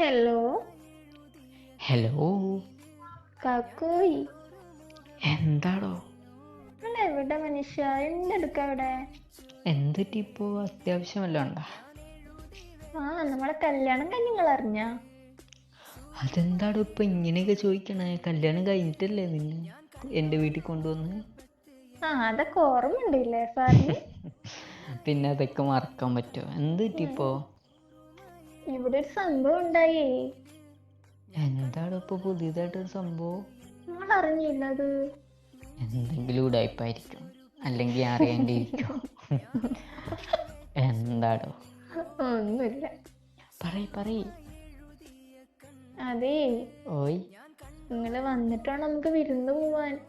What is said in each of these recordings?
Hello hello കാക്കോയ്. എന്താടോ? എവിടെ മനുഷ്യ? എന്തെടുക്ക അവിടെ എന്തിട്ടിപ്പോ അത്യാവശ്യം വല്ലതും ഉണ്ടാ? ആ നമ്മളെ കല്യാണം കഴിഞ്ഞ അറിഞ്ഞ? അതെന്താടോ ഇപ്പൊ ഇങ്ങനെയൊക്കെ ചോദിക്കണേ? കല്യാണം കഴിഞ്ഞിട്ടല്ലേ നിന്നെ എന്റെ വീട്ടിൽ കൊണ്ടുവന്ന്? ആ അതൊക്കെ ഓർമ്മയുണ്ടല്ലേ സാറിന്? പിന്നെ അതൊക്കെ മറക്കാൻ പറ്റുമോ? എന്തിട്ടിപ്പോ ഇവിടെ ഒരു സംഭവം ഉണ്ടായേ. എന്താണ് ഇപ്പൊ പുതിയതായിട്ടൊരു സംഭവം? നിങ്ങൾ അറിഞ്ഞില്ല അത്. എന്തെങ്കിലും ഉടായ്പായിരിക്കും അല്ലെങ്കിൽ അറിയേണ്ടിയിരിക്കും. എന്താടോ? ഒന്നുമില്ല. പറയ പറയ. അതേ. ഓയ്. നിങ്ങൾ വന്നിട്ടാണ് നമുക്ക് വിരുന്ന് പോവാൻ.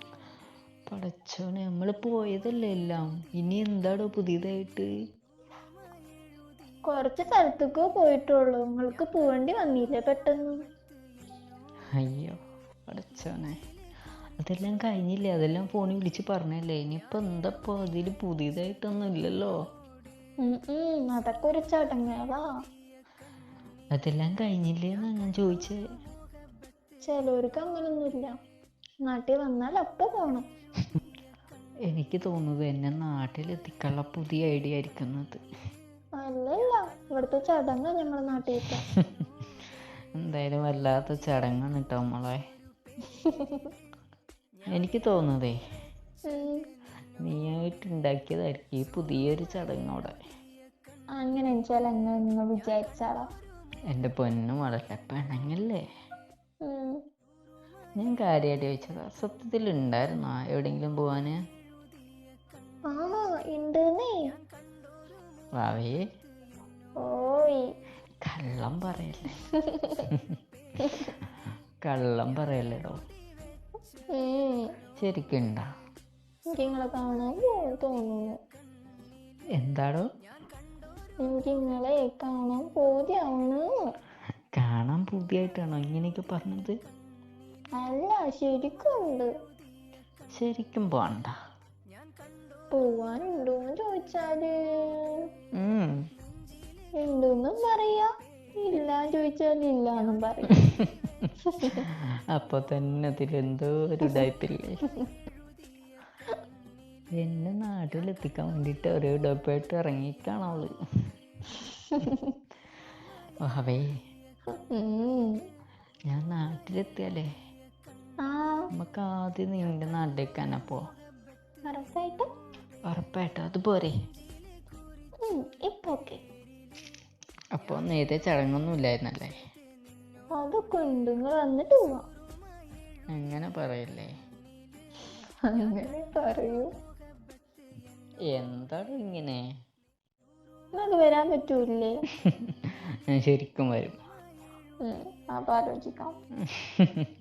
പടച്ചോനെ നമ്മൾ പോയതല്ലേ എല്ലാം? ഇനി എന്താടോ പുതിയതായിട്ട്? കുറച്ച് സ്ഥലത്തേക്ക് പോയിട്ടുള്ളൂ. നിങ്ങൾക്ക് പോവേണ്ടി വന്നില്ലേ പെട്ടെന്ന്? അയ്യോ അടച്ചോനെ അതെല്ലാം കഴിഞ്ഞില്ലേ? അതെല്ലാം ഫോണിൽ വിളിച്ച് പറഞ്ഞല്ലേ? ഇനിയിപ്പോൾ എന്താപ്പോ? അതിൽ പുതിയതായിട്ടൊന്നും ഇല്ലല്ലോ. അതൊക്കെ ഒരു ചടങ്ങുകളാ അതെല്ലാം കഴിഞ്ഞില്ലേ എന്നാ ഞാൻ ചോദിച്ചേ? ചിലവർക്ക് അങ്ങനൊന്നുമില്ല. നാട്ടിൽ വന്നാൽ അപ്പൊ പോണം. എനിക്ക് തോന്നുന്നത് എന്നെ നാട്ടിലെത്തിക്കാനുള്ള പുതിയ ഐഡിയ ആയിരിക്കുന്നത് അല്ലല്ല ഇവിടുത്തെ ചടങ്ങ് നമ്മളെ നാട്ടിലത്തെ എന്തായാലും വല്ലാത്ത ചടങ്ങാണ് കേട്ടോ നമ്മളെ എനിക്ക് തോന്നുന്നതേ നീയായിട്ട് ഉണ്ടാക്കിയതായിരിക്കും ഈ പുതിയൊരു ചടങ്ങോടെ. അങ്ങനെ വെച്ചാൽ അങ്ങനെ വിചാരിച്ചാളാ എന്റെ പൊന്നും വളരെ പെണങ്ങല്ലേ. ഞാൻ കാര്യമായിട്ട് ചോദിച്ചതാ സത്യത്തിൽ ഉണ്ടായിരുന്നോ എവിടെങ്കിലും പോവാന്? വാവേ. ഓയ്. കള്ളം പറയല്ലേ? കള്ളം പറയല്ലേടോ. ശരിക്കുണ്ടാ? നിങ്ങളെ കാണാൻ തോന്നുന്നു. എന്താടോ? എനിക്ക് നിങ്ങളെ കാണാൻ പൂതിയാണ് കാണാൻ പൂതിയായിട്ടാണോ ഇങ്ങനെയൊക്കെ പറഞ്ഞത്? അല്ല ശരിക്കും ഉണ്ട്. ശരിക്കും പോണ്ട. പോവാനുണ്ടോന്ന് ചോദിച്ചാൽ. ഉണ്ടെന്നും പറയാ. ഇല്ല ചോദിച്ചാൽ ഇല്ലാന്നും പറയാം. അപ്പൊ തന്നെ അതിലെന്തോ ഒരു ഡയപ്പില്ലേ എന്നെ നാട്ടിലെത്തിക്കാൻ വേണ്ടിയിട്ട് ഒരു ഡപ്പായിട്ട് ഇറങ്ങിക്കാണ് അവൾ. അവേ. ഞാൻ നാട്ടിലെത്തിയാലേ. നമുക്ക് ആദ്യം നിന്റെ നാട്ടിലേക്കാണ് പോ ഉറപ്പായിട്ടും ഉറപ്പായിട്ടും. അത് പോരെ. ഉം, ഇപ്പൊ ഓക്കെ. അപ്പോൾ നേരെ ചടങ്ങൊന്നും ഇല്ലായിരുന്നല്ലേ? അതൊക്കെ ഉണ്ട് നിങ്ങൾ വന്നിട്ട് പോവാം. അങ്ങനെ പറയല്ലേ? അങ്ങനെ പറയൂ. എന്താണ് ഇങ്ങനെ? നിങ്ങൾക്ക് വരാൻ പറ്റൂലേ ഞാൻ ശരിക്കും വരും. അപ്പൊ ആലോചിക്കാം.